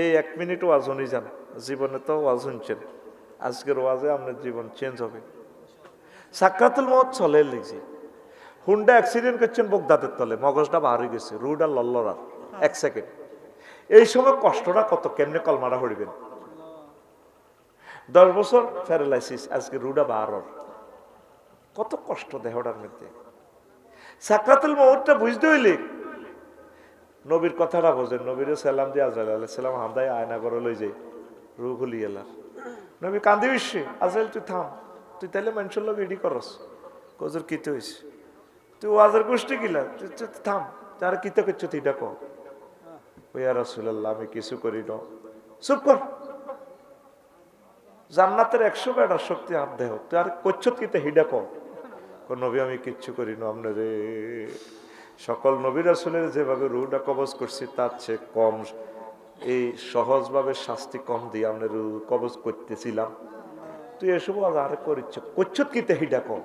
এই এক মিনিট ওয়াজ উনি যান। জীবনে তো ওয়াজ শুনছেন। আজকের ওয়াজে আপনার জীবন চেঞ্জ হবে। সাকরাতুল মত চলে লিখছি। হুন্ডা অ্যাক্সিডেন্ট করছেন বগদাদের তলে। মগজটা বার হয়ে গেছে রুডা লল্লরার এক সেকেন্ড এই সময় কষ্টটা কত? কেমনে কলমারা হরিবেন দশ বছর প্যারালাইসিস আজকে রুডা বারর কত কষ্ট দেহটার মধ্যে। সাকরাতুল মহৎটা বুঝতে হইলে নবীর কথাটা বোঝেন। নবীর সালাম দিয়ে আজরাইল আলাইহিস সালাম হামদাই আয়না করে লই যাই রুহ খুলি এলার। নবী কান্দি বিশ্বে আজরাইল তুই থাম, তুই তাহলে মানুষের লোক এডি করস। কজর কিতে হইস তুই ওয়াজের গোষ্ঠী গিলা তুই থাম তার কিতে করছ তুই ডাকো আর রাসূলুল্লাহ, আমি কিছু করি না। চুপ কর। জান্নাতের একশো বেড়ার শক্তি আর দেহ। তুই আর করছ কিতে হিডা কো নবী, আমি কিচ্ছু করি না আপনার রে। সকল নবীর আসলের যেভাবে রুটা কবজ করছি, তার চেয়ে কম, এই সহজভাবে শাস্তি কম দিয়ে আমরা রু কবজ করতেছিলাম। তুই এসব আর করিচ্ছ করছ কিতে হিডা কো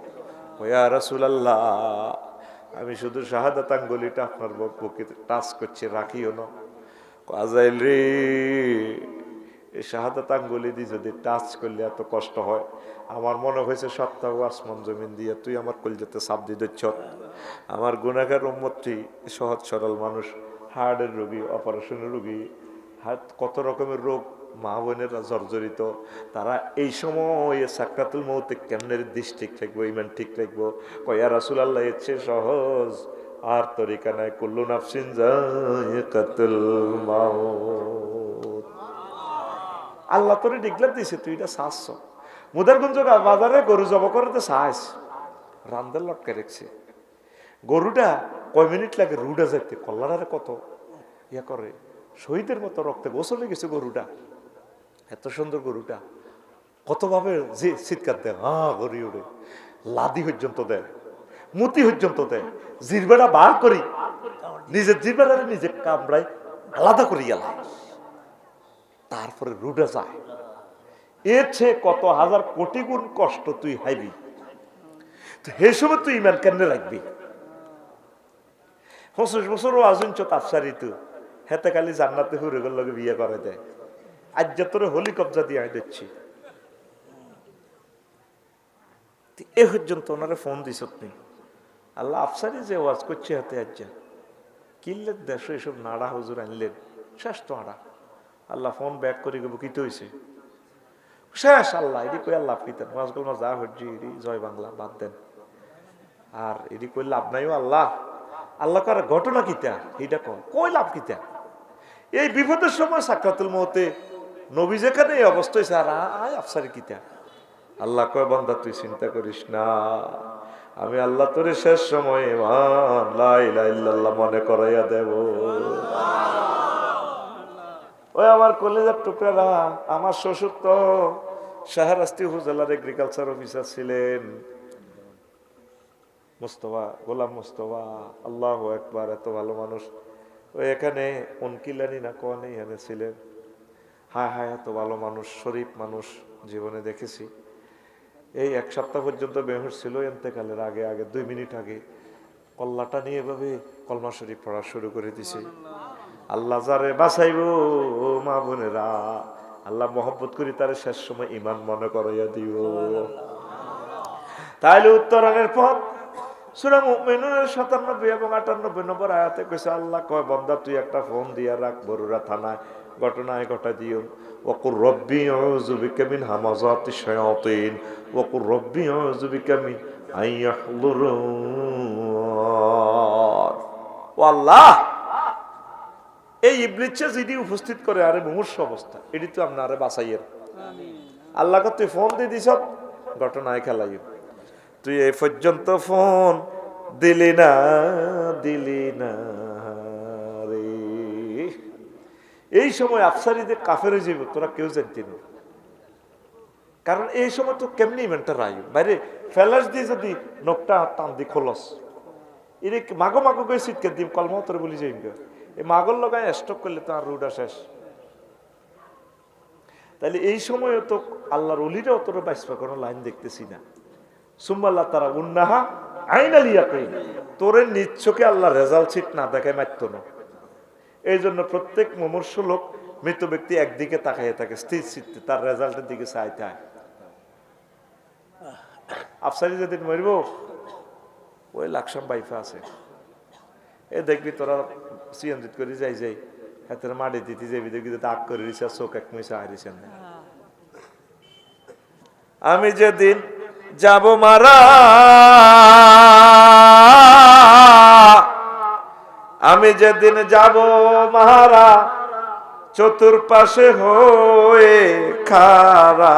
ওয়া রাসূলুল্লাহ, আমি শুধু শাহাদাত আঙ্গুলিটা আপনার বুকে টাচ করছি, রাখিও না। আজাইল রে এই শাহাদাত আঙ্গুলি দিয়ে যদি টাচ করলে এত কষ্ট হয়, আমার মনে হয়েছে সপ্তাহ আসমান জমিন দিয়ে তুই আমার কলজাতে সাপ দিয়ে দিচ্ছ। আমার গুণাগার উম্মতটি সহজ সরল মানুষ হার্টের রোগী অপারেশনের রোগী হার্ট কত রকমের রোগ, মা বোনেরা জর্জরিত, তারা এই সময় সাকরাতুল মৌতে কেমনের ঠিক থাকব ইমান ঠিক থাকব কয়া রাসুল আল্লাহ এর চেয়ে সহজ, আর তরিকা নাই, কুল্লু নাফসিন যায় কাতুল মাউত। আল্লাহ তোরে ডিক্লেয়ার দিছে, তুই এটা চাচ্ছ মুদারগঞ্জ বাজারে গরু জব করতে চাস। রান্দার লটকে রেখছে। গরুটা কয় মিনিট লাগে রুডা যাইতে, কল্লারে কত? ইয়া করে, শহীদের মতো রক্তে গোসলে গেছে গরুটা। এত সুন্দর গরুটা। কতভাবে যে চিৎকার দেয় হ্যাঁ গড়ি উড়ে। লাদি পর্যন্ত দেয়, মুতি পর্যন্ত দেয়। জিরবাটা বার করি, নিজের জিরবাটা নিজে কামড়ায় আলাদা করি গেলাম তারপরে রুডে যায়। এর চেয়ে কত হাজার কোটি গুণ কষ্ট তুই হাইবি? তো সময় তুই ইমান কেন রাখবি? পঁচিশ বছরও আজুনছ তাপসারি তো, হেতে খালি জান্নাতে হুরে গেল বিয়ে করে দেয়। আজ যে তোরে হোলি কবজা দিয়ে আই দিচ্ছি এ পর্যন্ত ওনারে ফোন দিস তুমি আল্লাহ আফসারি যে ওয়াজ করছে হাতে আজ কিনলেন দেশ এসব নাড়া হুজুর আনলেন শেষ তো আড়া আল্লাহ ফোন ব্যাক করে গেবো কিতে হয়েছে শেষ আল্লাহ এটি কই আল্লাহ পিতেন ওয়াজগুল মা যা হজ্জি এটি জয় বাংলা, বাদ দেন। আর এটি কই লাভ নাইও আল্লাহ আল্লাহ কার ঘটনা কিতা এইটা কম কই লাভ কিতা এই বিপদের সময় সাক্ষাতুল মহতে নবী যেখানে এই অবস্থা হয়েছে আর আয় আফসারি কিতা আল্লাহ কয় বন্ধা তুই চিন্তা করিস না, আমি আল্লাহ তোরে শেষ সময় মনে করাইয়া দেব। ওই আমার কলেজের টুকরারা, আমার শ্বশুর তো শাহরাস্তি উপজেলার এগ্রিকালচার অফিসার ছিলেন। মোস্তফা, গোলাম মোস্তফা, আল্লাহ একবার এত ভালো মানুষ। ওই এখানে অনকিলানি না কোয়ানি এখানে ছিলেন। হায় হায়, এত ভালো মানুষ, শরীফ মানুষ, জীবনে দেখেছি। এই এক সপ্তাহ পর্যন্ত বেহুশ ছিল এতেকালের আগে আগে, দুই মিনিট আগে। কল্লাটা নিয়ে এভাবে কলমা শরীফ পড়া শুরু করে দিছে। আল্লাহ যারে বাঁচাইব মা বোনেরা আল্লাহ মহব্বত করি তার শেষ সময় ইমান মনে করাইয়া দিব তাইলে উত্তরণের পথ সুরা মুমিনুনের সাতানব্বই এবং আটানব্বই নম্বর আয়াতে কইছে আল্লাহ কয় বন্দা তুই একটা ফোন দিয়া রাখ বরুরা থানায় ঘটনায় ঘটা দিও। ওকুর রব্বি অজুবিকা মিন হামাজাতি শায়াতিন ওকুর রব্বি অজুবিকা মিন আইয়াহলুরুন ও আল্লাহ! এই ইবলিচ্ছে যিনি উপস্থিত করে আরে মুমূর্ষ অবস্থা। এটি তো আপনারে বাঁচাইয়ের আল্লাহকে তুই ফোন দিয়ে দিস ঘটনায় খেলাই। তুই এ পর্যন্ত ফোন দিলি না দিলি না রে। এই সময় আফসারিদের কাফের যাইব তোরা কেউ জানতি না। কারণ এই সময় তো কেমনি ইভেন্টটা রায় বাইরে ফেলাস দিয়ে যদি নখটা টান দি খোলস এরে মাগো মাগো করে শীতকে দিম কলমা তোর বলি যাইম এই মাগর লগায় স্টক করলে তো আর রুডা শেষ। তাহলে এই সময় তো আল্লাহর অলিরাও তোর বাইসপা কোনো লাইন দেখতেছি না। সুম্মাল্লাহ তারা উন্নাহা আইনালিয়া কই তোরে নিচ্ছকে আল্লাহ রেজাল্ট সিট না দেখায় মারত না। এই জন্য প্রত্যেক মমর্ষ লোক মৃত ব্যক্তি একদিকে তাকাইয়ে থাকে, স্থির চিত্তে তার রেজাল্টের দিকে চাইতে হয়। আফসারি যেদিন মরব, ওই লাকসাম বাইফা আছে। এ দেখবি তোরা সিএনজিত করে যাই যাই। হাতের মাটি দিতে যাবি দেখবি তো দাগ করে দিছে চোখ এক মিশা হারিয়েছেন আমি যেদিন যাব মারা, আমি যেদিন যাব মারা, চতুর্পাশে হয়ে খারা,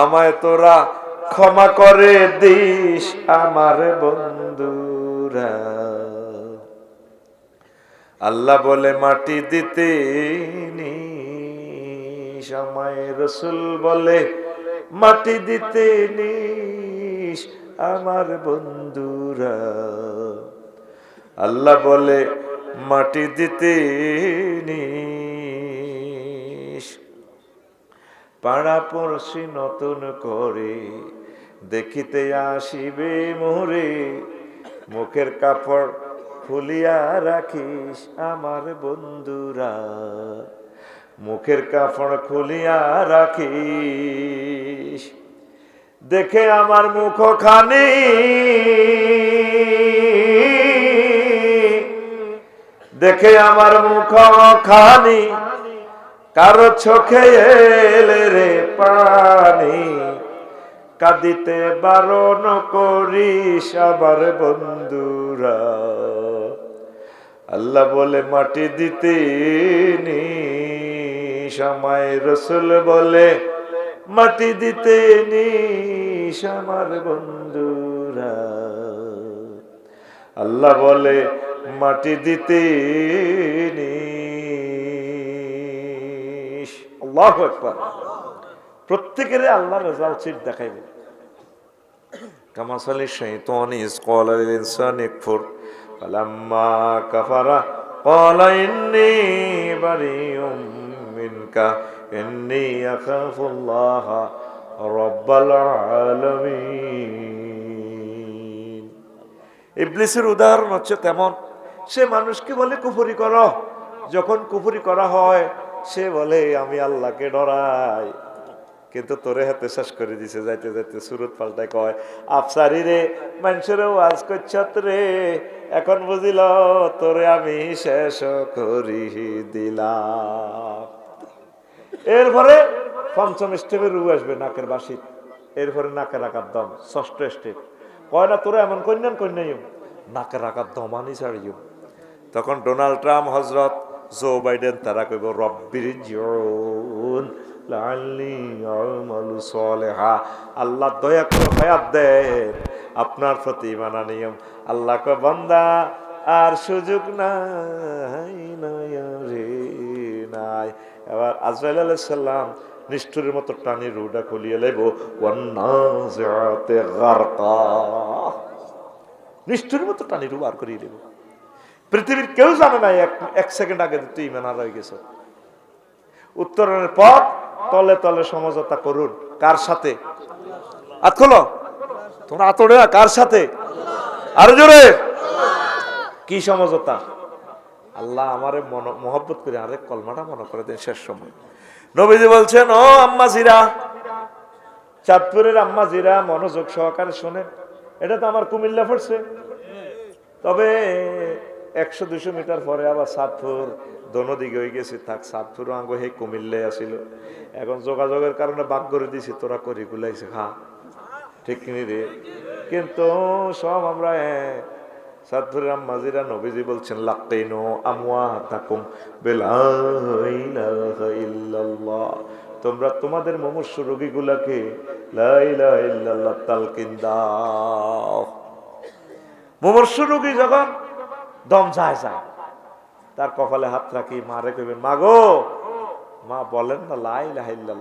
আমায় তোরা ক্ষমা করে দিস আমার বন্ধুরা। আল্লাহ বলে, মাটি দিতে নিস, আমায় রসুল বলে, মাটি দিতে নিস আমার বন্ধুরা। আল্লাহ বলে, মাটি দিতে পাড়া পড়শি নতুন করে দেখিতে আসিবে মোরে, মুখের কাপড় খুলিয়া রাখিস আমার বন্ধুরা। মুখের কাপড় খুলিয়া রাখিস। দেখে আমার মুখ খানি দেখে আমার মুখ খানি কারও চোখে এলে রে পানি। কাঁদিতে বারণ করিস আবার বন্ধুরা। আল্লাহ বলে, মাটি দিতে নি। সময় রসুল বলে, মাটি দিতে নি আমার বন্ধুরা। আল্লাহ বলে, মাটি দিতে নিস আল্লাহ একবার প্রত্যেকের আল্লাহ রেজাল্ট সিট দেখাইবে। কামাসালি শাইতান ইস ক্বালা লিল কফুর ফালাম্মা কাফারা ক্বালা ইন্নী বারিউম মিনকা ইন্নী আখাফুল্লাহ রাব্বাল আলামিন ইবলিসের উদাহরণ হচ্ছে তেমন, সে মানুষকে বলে, কুফুরি করো। যখন কুফুরি করা হয়, সে বলে, আমি আল্লাহকে ডরাই। কিন্তু তোরে হাতে শেষ করে দিছে, যাইতে যাইতে সুরত পাল্টায় কয়, আফসারি রে, মানুষেরও ওয়াজ করছত রে, এখন বুঝিল তোরে আমি শেষ করি দিলাম। এরপরে পঞ্চম স্টেপে রু আসবে নাকের বাসি এরপরে নাকের রাখার দম, ষষ্ঠ স্টেপ কয় না, তোরা এমন কন্যান কন্যাইম নাকের রাখার দমানি ছাড়িও। তখন ডোনাল্ড ট্রাম্প হজরত জো বাইডেন তারা কইব রব্বির সলিহা আল্লাহ দয়া করে হায়াত দেন। আপনার প্রতি মানা নিয়ম। আল্লাহ কয়, বান্দা, আর সুযোগ নাই নাই এবার আজরাইল আলাইহিস সালাম নিষ্ঠুরের মতো টানি রুডা খুলিয়ে গারকা। নিষ্ঠুরের মতো টানি রু বার করিয়ে দেব পৃথিবীর কেউ জানে না, এক সেকেন্ড আগে তুই ইমান হারা হয়ে গেছ। উত্তরণের পথ তলে তলে সমঝোতা করুন। কার সাথে? আত তোমরা আতড়ে না, কার সাথে? আরও জোরে। কি সমঝোতা? আল্লাহ আমারে মহব্বত করে আরে কলমাটা মনে করে দেন শেষ সময়। নবীজি বলছেন ও আম্মা জিরা চাঁদপুরের আম্মা জিরা মনোযোগ সহকারে শোনেন। এটা তো আমার কুমিল্লা পড়ছে। তবে একশো দুশো মিটার পরে আবার সাতপুর দোনো দিকে হয়ে গেছে থাক সাতপুর আঙ্গ হে কুমিল্লে আসিল এখন যোগাযোগের কারণে বাক করে দিছি তোরা করি গুলাইছে খা। ঠিক রে কিন্তু সব আমরা। সাতপুরের আম্মাজিরা নবীজি বলছেন লাক্কাইনো আমওয়া তাকুম ইল্লাল্লাহ। তোমরা তোমাদের মমস্য রোগীগুলাকে তালকিন দাও। মুমূর্ষ রোগী যখন দম যায় যায় তার কপালে হাত রাখি মারে কইবেন, মা গো, মা বলেন না লাই লাহিল্লাহ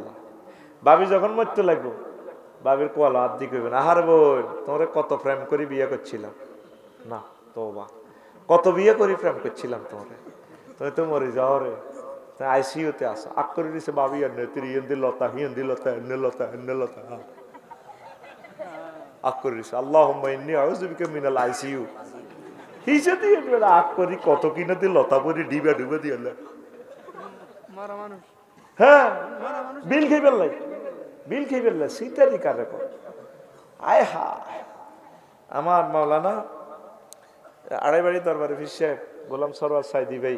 বাবি যখন মরতে লাগবো, বাবির কোয়াল হাত দিয়ে কইবেন, আহার বোন তোরে কত প্রেম করি বিয়ে করছিলাম। না তো বা কত বিয়ে করি প্রেম করছিলাম তোরে তুমি তো মরে যাও রে। আইসিইউতে আসো। আক করে দিছে বাবি আর নেত্রী হিন্দি লতা হিন্দি লতা, এনে লতা এনে লতা। আক করে দিছে। আল্লাহ ইন্নি আউযুবিকা মিনাল আইসিইউ। হিসে দিয়ে আক করি কত কিনে দিয়ে লতা পরি ডিবা ডুবে দিয়ে হ্যাঁ বিল খেয়ে ফেললাই বিল খেয়ে ফেললাই সিটারি কার রেকর্ড? আয় হায়। আমার মাওলানা আড়াই বাড়ি দরবারে সাহেব গোলাম সরোয়ার সাইদি ভাই।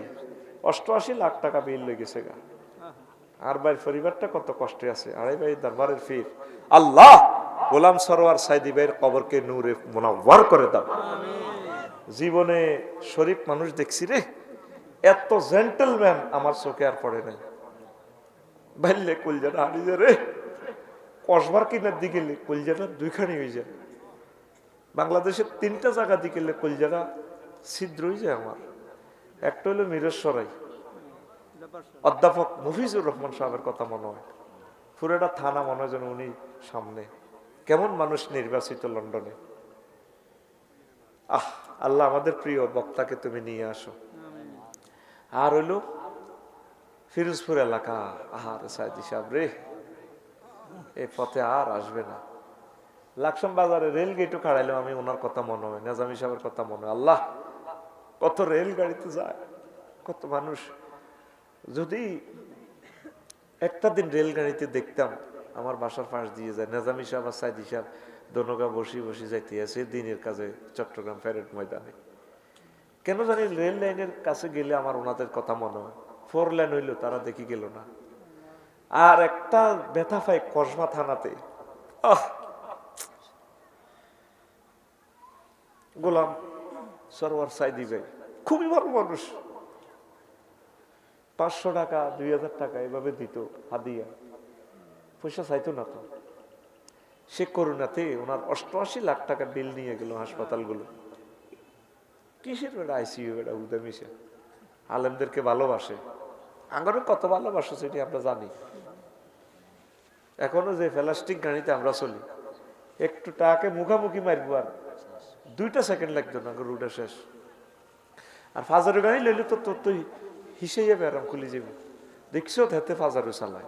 অষ্টআশি লাখ টাকা বিল লেগেছে গা। আর ভাইয়ের পরিবারটা কত কষ্টে আছে আড়াই বাড়ি দরবারের ফির। আল্লাহ গোলাম সরোয়ার সাইদি ভাইয়ের কবরকে নূরে মোনাওয়ার করে দাও। জীবনে শরীফ মানুষ দেখছি রে, এত জেন্টেলম্যান আমার চোখে আর পড়ে নাই। বাইলে কলজাটা হারিয়ে রে, কসবার কিনার দিকে কলজাটা দুইখানি হয়ে যায়। বাংলাদেশের তিনটা জায়গা দিকে কলজাটা ছিদ্র হয়ে যায় আমার। একটা হলো মিরেশ্বরাই। অধ্যাপক মফিজুর রহমান সাহেবের কথা মনে হয়। পুরোটা থানা মনে হয় যেন উনি সামনে। কেমন মানুষ নির্বাচিত লন্ডনে। আহ! আল্লাহ আমাদের প্রিয় বক্তাকে তুমি নিয়ে আসো। আর হইল ফিরোজপুর এলাকা। আহার সাইদি সাহেব রে। এই পথে আর আসবে না। লাকসাম বাজারে রেল গেটও খাড়াইলাম আমি ওনার কথা মনে হয় নাজামি সাহেবের কথা মনে হয়। আল্লাহ কত রেল গাড়িতে যায় কত মানুষ। যদি একটা দিন রেলগাড়িতে দেখতাম আমার বাসার পাশ দিয়ে যায় নেজামি সাহেব আর সাইদি সাহেব দনগা বসি বসি যাইতে আছে, দিনের কাজে চট্টগ্রাম প্যারেড ময়দানে। কেন জানি রেল লাইনের কাছে গেলে আমার ওনাদের কথা মনে হয়। ফোর লাইন হইল, তারা দেখি গেল না। আর একটা ব্যথা পাই কসমা থানাতে। গোলাম সরোয়ার সাইদি ভাই, খুবই ভালো মানুষ। পাঁচশো টাকা, দুই হাজার টাকা এভাবে দিত, হাদিয়া। পয়সা চাইতো না তো। সে করুণাতে ওনার অষ্টআশি লাখ টাকা বিল নিয়ে গেল হাসপাতালগুলো। কিসের আইসিইউ বেড়া উদামিসে আলেমদেরকে ভালোবাসে। আঙ্গরে কত ভালোবাসে সেটি আমরা জানি। এখনও যে প্লাস্টিক গাড়িতে আমরা চলি, একটু টাকে মুখামুখি মারবো আর দুইটা সেকেন্ড লাগতো না রুটে শেষ। আর ফাজারু গাড়ি লইলে তো তোর তো হিসে যাবে আরাম খুলে যাবে দেখছ হেতে ফাজারু চালায়।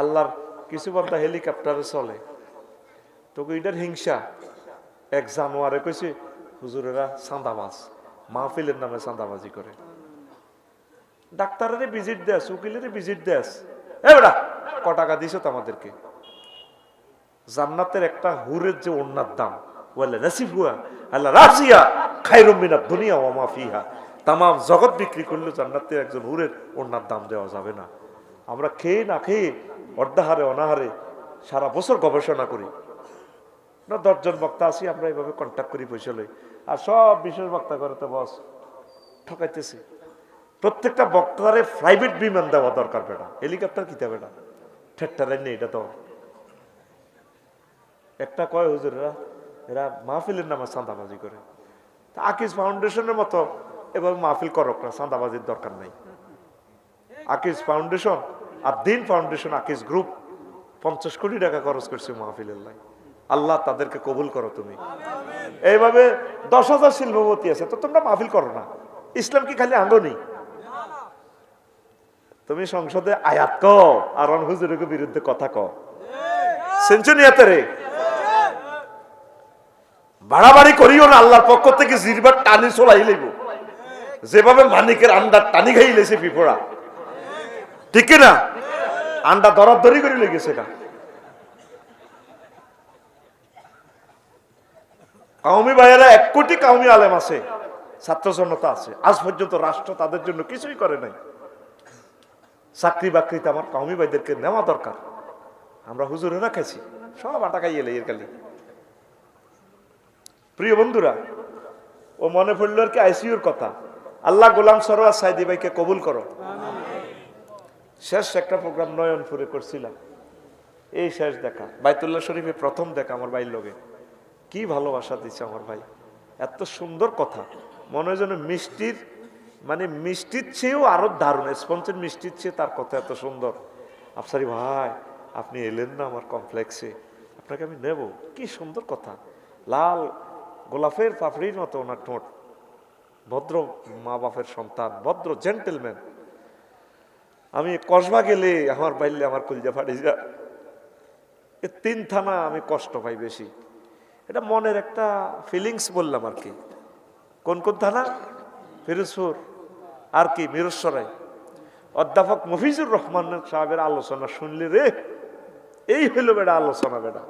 আল্লাহর কিছু বন্ধা হেলিকপ্টারে চলে। তোকে এটার হিংসা। এক জানুয়ারে কইছে, হুজুরেরা চাঁদাবাজ, মাহফিলের নামে চাঁদাবাজি করে। ডাক্তারের ভিজিট দেস উকিলের ভিজিট দেস। এ বেড়া ক টাকা দিছ তো আমাদেরকে? জান্নাতের একটা হুরের যে ওনার দাম বলে নাসিফ হুয়া আল্লাহ রাজিয়া খাইরুম মিনাত দুনিয়া ওয়া মা ফিহা। তাম জগৎ বিক্রি করলে জান্নাতের একজন হুরের ওনার দাম দেওয়া যাবে না। আমরা খেয়ে না খেয়ে অর্ধাহারে অনাহারে সারা বছর গবেষণা করি। না, দশজন বক্তা আছি, আমরা এইভাবে কন্ট্যাক্ট করি পয়সা লই। আর সব বিশেষ বক্তা করে তো বস ঠকাইতেছি। প্রত্যেকটা বক্তারে প্রাইভেট বিমান দেওয়া দরকার বেটা। হেলিকপ্টার কিতে বেটা? ঠেট্টারাই নেই এটা তো। একটা কয় হুজুরেরা এরা মাহফিলের নামে চাঁদাবাজি করে। তা আকিজ ফাউন্ডেশনের মতো এবার মাহফিল করক না, চাঁদাবাজির দরকার নাই। আকিজ ফাউন্ডেশন আর দিন ফাউন্ডেশন আকিজ গ্রুপ পঞ্চাশ কোটি টাকা খরচ করছে মাহফিলের লাই আল্লাহ তাদেরকে কবুল করো তুমি। এইভাবে দশ হাজার শিল্পপতি আছে, তো তোমরা মাহফিল করো না। ইসলাম কি খালি আঙ্গনি? তুমি সংসদে আয়াত ক আর হুজুরের বিরুদ্ধে কথা ক সেঞ্চুরিয়াতে বাড়াবাড়ি করিও না, আল্লাহর পক্ষ থেকে জিরবার টানি চলাই লইব। যেভাবে মানিকের আন্ডার টানি খাই লেছে পিপড়া। ঠিক না? আন্ডা দরাদরি করে লেগেছে না কাউমি ভাইয়েরা এক কোটি কাউমি আলেম আছে, ছাত্র জনতা আছে। আজ পর্যন্ত রাষ্ট্র তাদের জন্য কিছুই করে নাই। চাকরি বাকরিতে আমার কাউমি ভাইদেরকে নেওয়া দরকার। আমরা হুজুরেরা খাইছি সব আটা খাইয়ে এর কালি প্রিয় বন্ধুরা, ও মনে পড়ল আর কি আইসিউর কথা। আল্লাহ গোলাম সরোয়ার সাইদি ভাইকে কবুল করো। শেষ একটা প্রোগ্রাম নয়নপুরে করছিলাম। এই শেষ দেখা, বাইতুল্লাহ শরীফে প্রথম দেখা আমার ভাইয়ের লগে। কি ভালোবাসা দিচ্ছে আমার ভাই? এত সুন্দর কথা। মনে হয় যেন মিষ্টির মানে মিষ্টির চেয়েও আরও দারুণ। স্পঞ্জের মিষ্টির চেয়ে তার কথা এত সুন্দর। আফসারি ভাই, আপনি এলেন না আমার কমপ্লেক্সে আপনাকে আমি নেব। কি সুন্দর কথা। লাল গোলাপের পাপড়ির মতো ওনার ঠোঁট। ভদ্র মা বাপের সন্তান, ভদ্র জেন্টেলম্যান আমি কসবা গেলে আমার বাইলে আমার কলজা ফাটে যা এ তিন থানা আমি কষ্ট পাই বেশি। এটা মনের একটা ফিলিংস বললাম আর কি। কোন কোন থানা? ফিরোজপুর। আর কি মিরস্বরাই অধ্যাপক মফিজুর রহমান সাহেবের আলোচনা শুনলে রে? এই হইল বেটা আলোচনা বেটা।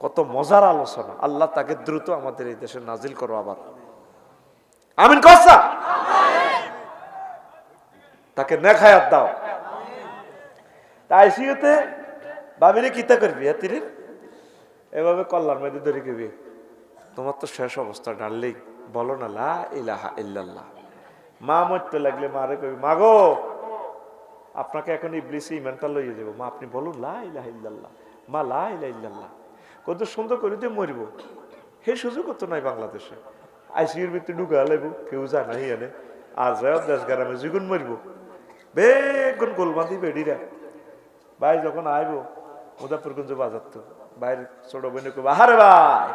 কত মজার আলোচনা। আল্লাহ তাকে দ্রুত আমাদের এই দেশে নাজিল করো আবার। আমিন কসা তাকে নেখায়াত দাও। তাই সিওতে ভাবিরে কিতা করবি হাতিরে এভাবে কল্যাণ মেয়েদের ধরে গেবি তোমার তো শেষ অবস্থা, ডার্লিং, বলো না, লা ইলাহা ইল্লাল্লাহ। মা মরতে লাগলে মারে কবি মা গো আপনাকে এখন ইবলিসে ইমানটা লইয়ে যাব। মা, আপনি বলুন, লা ইলাহা ইল্লাল্লাহ। মা, লা ইলাহা ইল্লাল্লাহ। কত সুন্দর করে দিয়ে মরিব। সেই সুযোগ তো নাই বাংলাদেশে। আইসিউর ভিতরে ঢুকা লাগবো কেউ যায় নাই এনে আর যায় দেশ গ্রামে যখন মরিব। বেগুন গোল বাঁধি বেডিরা। ভাই, যখন আইব মুজাফরগঞ্জ বাজার তো। বাইরে ছোট বোনে কব আহারে ভাই,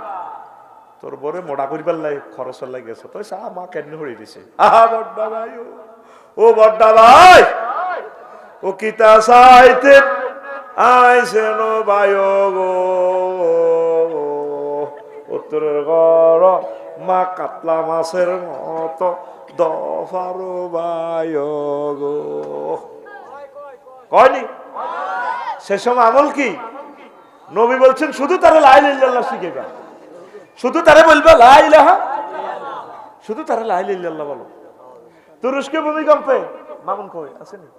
তোর বরে মোড়া করিবার লাই খরচ লাই গেছে, তো সা মা কেন হরি দিছে? আহা, বড্ডা ভাই, ও। বড্ডা ভাই, ও কিতা সাইতে আইসেন ভাই গো, উত্তরের ঘর, মা কাতলা মাছের মতো দফার ভাই গো। কয়নি? সে সময় আমল কি? নবী বলছেন, শুধু তারা লাই লাইল্লাহ শিখে গা শুধু তারা বলবে লাই লাহা শুধু তারা লাই লাইল্লাহ বলো। তুরস্কে ভূমিকম্পে, মামুন কই, আসেনি?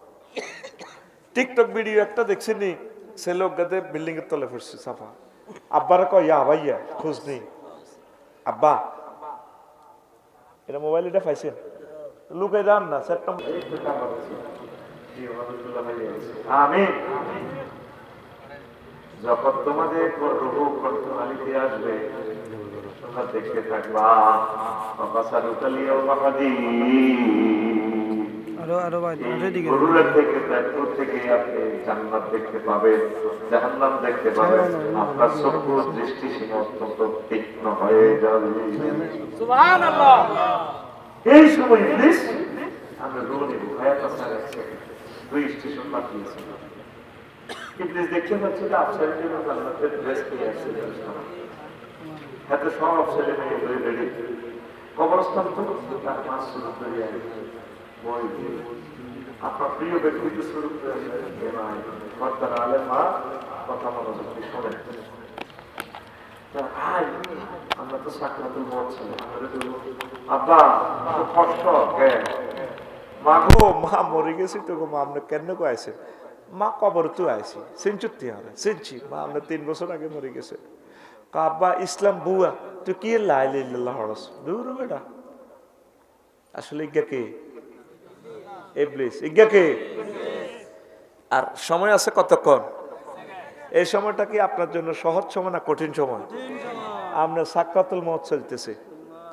টিকটক ভিডিও একটা দেখছিনি লোক গাতে বিল্ডিং এর তলে পড়ছে, সাফা। আব্বারা কয়, ইয়া ভাইয়া, খোঁজ নেই। আব্বা এটা মোবাইল এটা পাইছেন লুকে যান না সেটটা আমিন। যখন তোমাদের রূহ কণ্ঠনালীতে আসবে তোমরা দেখতে থাকবা। আপনার চক্ষু দৃষ্টি অত্যন্ত তীক্ষ্ণ হয়ে যাবে। এই সময় আমরা রোনি দুই স্টেশন পাঠিয়েছি ইবলিস দেখতে পাচ্ছে যে আফসারের জন্য জান্নাতের ড্রেস পেয়ে আসছে এত সব ছেলে মেয়ে হয়ে রেডি কবরস্থান তো তার মাছ শুরু করে বই। আপনার প্রিয় ব্যক্তিত্ব শুরু আলে মা কথা আমরা তো মত ছিল আব্বা কষ্ট মা মরে গেছি তো মা আপনি কেন মা কবর তো আইছি সিনচুত্তি হারে সিনচি মা আমরা তিন বছর আগে মরে গেছে। কা আব্বা ইসলাম, বুয়া তুই কি লাই লিল্লাহ হরস দূর বেটা আসলে ইজ্ঞা কে? ইবলিস। ইজ্ঞা কে? আর সময় আছে কতক্ষণ? এই সময়টা কি আপনার জন্য সহজ সময় না কঠিন সময়? আমরা সাক্ষাতুল মত চলতেছে।